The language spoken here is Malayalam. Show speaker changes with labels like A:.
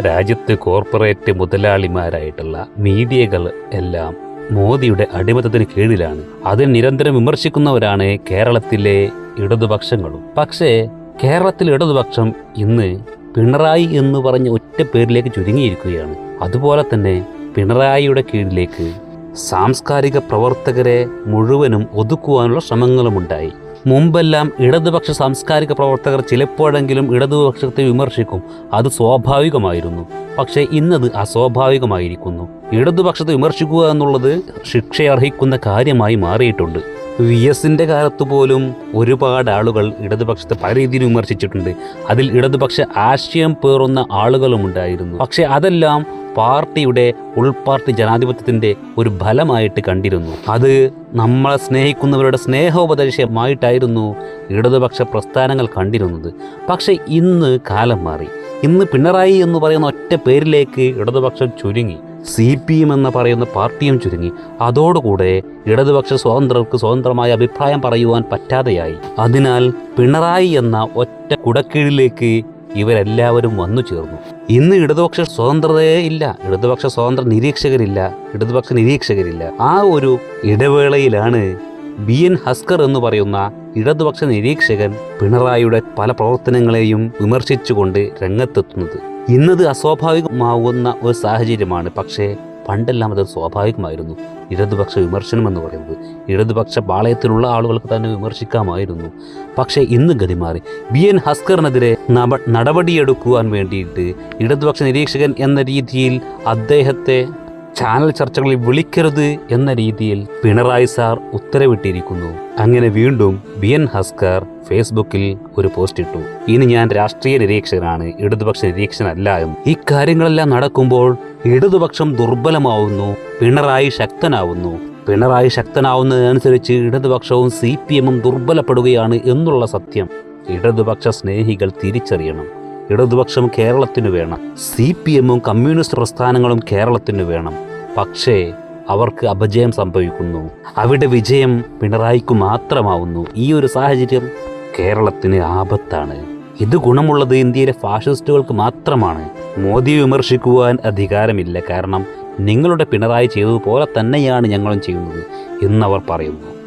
A: രാജ്യത്ത് കോർപ്പറേറ്റ് മുതലാളിമാരായിട്ടുള്ള മീഡിയകൾ എല്ലാം മോദിയുടെ അടിമത്തത്തിന് കീഴിലാണ്. അതിൽ നിരന്തരം വിമർശിക്കുന്നവരാണ് കേരളത്തിലെ ഇടതുപക്ഷങ്ങളും. പക്ഷേ കേരളത്തിലെ ഇടതുപക്ഷം ഇന്ന് പിണറായി എന്ന് പറഞ്ഞ ഒറ്റ പേരിലേക്ക് ചുരുങ്ങിയിരിക്കുകയാണ്. അതുപോലെ തന്നെ പിണറായിയുടെ കീഴിലേക്ക് സാംസ്കാരിക പ്രവർത്തകരെ മുഴുവനും ഒതുക്കുവാനുള്ള ശ്രമങ്ങളുമുണ്ടായി. മുമ്പെല്ലാം ഇടതുപക്ഷ സാംസ്കാരിക പ്രവർത്തകർ ചിലപ്പോഴെങ്കിലും ഇടതുപക്ഷത്തെ വിമർശിക്കും. അത് സ്വാഭാവികമായിരുന്നു. പക്ഷേ ഇന്നത് അസ്വാഭാവികമായിരിക്കുന്നു. ഇടതുപക്ഷത്തെ വിമർശിക്കുക എന്നുള്ളത് ശിക്ഷയർഹിക്കുന്ന കാര്യമായി മാറിയിട്ടുണ്ട്. വി എസിന്റെ കാലത്ത് പോലും ഒരുപാട് ആളുകൾ ഇടതുപക്ഷത്തെ പല രീതിയിൽ വിമർശിച്ചിട്ടുണ്ട്. അതിൽ ഇടതുപക്ഷ ആശയം പേറുന്ന ആളുകളും ഉണ്ടായിരുന്നു പക്ഷേ അതെല്ലാം പാർട്ടിയുടെ ഉൾപാർട്ടി ജനാധിപത്യത്തിന്റെ ഒരു ഫലമായിട്ട് കണ്ടിരുന്നു. അത് നമ്മളെ സ്നേഹിക്കുന്നവരുടെ സ്നേഹോപദേശമായിട്ടായിരുന്നു ഇടതുപക്ഷ പ്രസ്ഥാനങ്ങൾ കണ്ടിരുന്നത്. പക്ഷേ ഇന്ന് കാലം മാറി. ഇന്ന് പിണറായി എന്ന് പറയുന്ന ഒറ്റ പേരിലേക്ക് ഇടതുപക്ഷം ചുരുങ്ങി. സി പി എം എന്ന് പറയുന്ന പാർട്ടിയും ചുരുങ്ങി. അതോടുകൂടെ ഇടതുപക്ഷ സ്വതന്ത്രർക്ക് സ്വതന്ത്രമായ അഭിപ്രായം പറയുവാൻ പറ്റാതെയായി. അതിനാൽ പിണറായി എന്ന ഒറ്റ കുടക്കീഴിലേക്ക് ഇവരെല്ലാവരും വന്നു ചേർന്നു. ഇന്ന് ഇടതുപക്ഷ സ്വതന്ത്രതയേ ഇല്ല. ഇടതുപക്ഷ സ്വതന്ത്ര നിരീക്ഷകരില്ല. ഇടതുപക്ഷ നിരീക്ഷകരില്ല. ആ ഒരു ഇടവേളയിലാണ് ബി എൻ ഹസ്കർ എന്ന് പറയുന്ന ഇടതുപക്ഷ നിരീക്ഷകൻ പിണറായിയുടെ പല പ്രവർത്തനങ്ങളെയും വിമർശിച്ചുകൊണ്ട് രംഗത്തെത്തുന്നത്. ഇന്നത് അസ്വാഭാവികമാവുന്ന ഒരു സാഹചര്യമാണ്. പക്ഷേ പണ്ടെല്ലാം അത് സ്വാഭാവികമായിരുന്നു. ഇടതുപക്ഷ വിമർശനം എന്ന് പറയുന്നത് ഇടതുപക്ഷ പാളയത്തിലുള്ള ആളുകൾക്ക് തന്നെ വിമർശിക്കാമായിരുന്നു. പക്ഷേ ഇന്ന് ഗതി മാറി ബി എൻ. ഹസ്കറിനെതിരെ നടപടിയെടുക്കുവാൻ വേണ്ടിയിട്ട് ഇടതുപക്ഷ നിരീക്ഷകൻ എന്ന രീതിയിൽ അദ്ദേഹത്തെ ചാനൽ ചർച്ചകളിൽ വിളിക്കരുത് എന്ന രീതിയിൽ പിണറായി സാർ ഉത്തരവിട്ടിരിക്കുന്നു. അങ്ങനെ വീണ്ടും ബി എൻ ഹസ്കർ ഫേസ്ബുക്കിൽ ഒരു പോസ്റ്റ് ഇട്ടു. ഇനി ഞാൻ രാഷ്ട്രീയ നിരീക്ഷകനാണ് ഇടതുപക്ഷ നിരീക്ഷകനല്ല എന്ന്. ഈ കാര്യങ്ങളെല്ലാം നടക്കുമ്പോൾ ഇടതുപക്ഷം ദുർബലമാവുന്നു പിണറായി ശക്തനാവുന്നു. പിണറായി ശക്തനാവുന്നതിനനുസരിച്ച് ഇടതുപക്ഷവും സി പി എമ്മും ദുർബലപ്പെടുകയാണ് എന്നുള്ള സത്യം ഇടതുപക്ഷ സ്നേഹികൾ തിരിച്ചറിയണം. ഇടതുപക്ഷം കേരളത്തിന് വേണം. സി പി എമ്മും കമ്മ്യൂണിസ്റ്റ് പ്രസ്ഥാനങ്ങളും കേരളത്തിന് വേണം. പക്ഷേ അവർക്ക് അപജയം സംഭവിക്കുന്നു. അവിടെ വിജയം പിണറായിക്ക് മാത്രമാവുന്നു. ഈ ഒരു സാഹചര്യം കേരളത്തിന് ആപത്താണ്. ഇത് ഗുണമുള്ളത് ഇന്ത്യയിലെ ഫാഷിസ്റ്റുകൾക്ക് മാത്രമാണ്. മോദിയെ വിമർശിക്കുവാൻ അധികാരമില്ല. കാരണം നിങ്ങളുടെ പിണറായി ചെയ്തതുപോലെ തന്നെയാണ് ഞങ്ങളും ചെയ്യുന്നത്. എന്നവർ പറയുന്നു.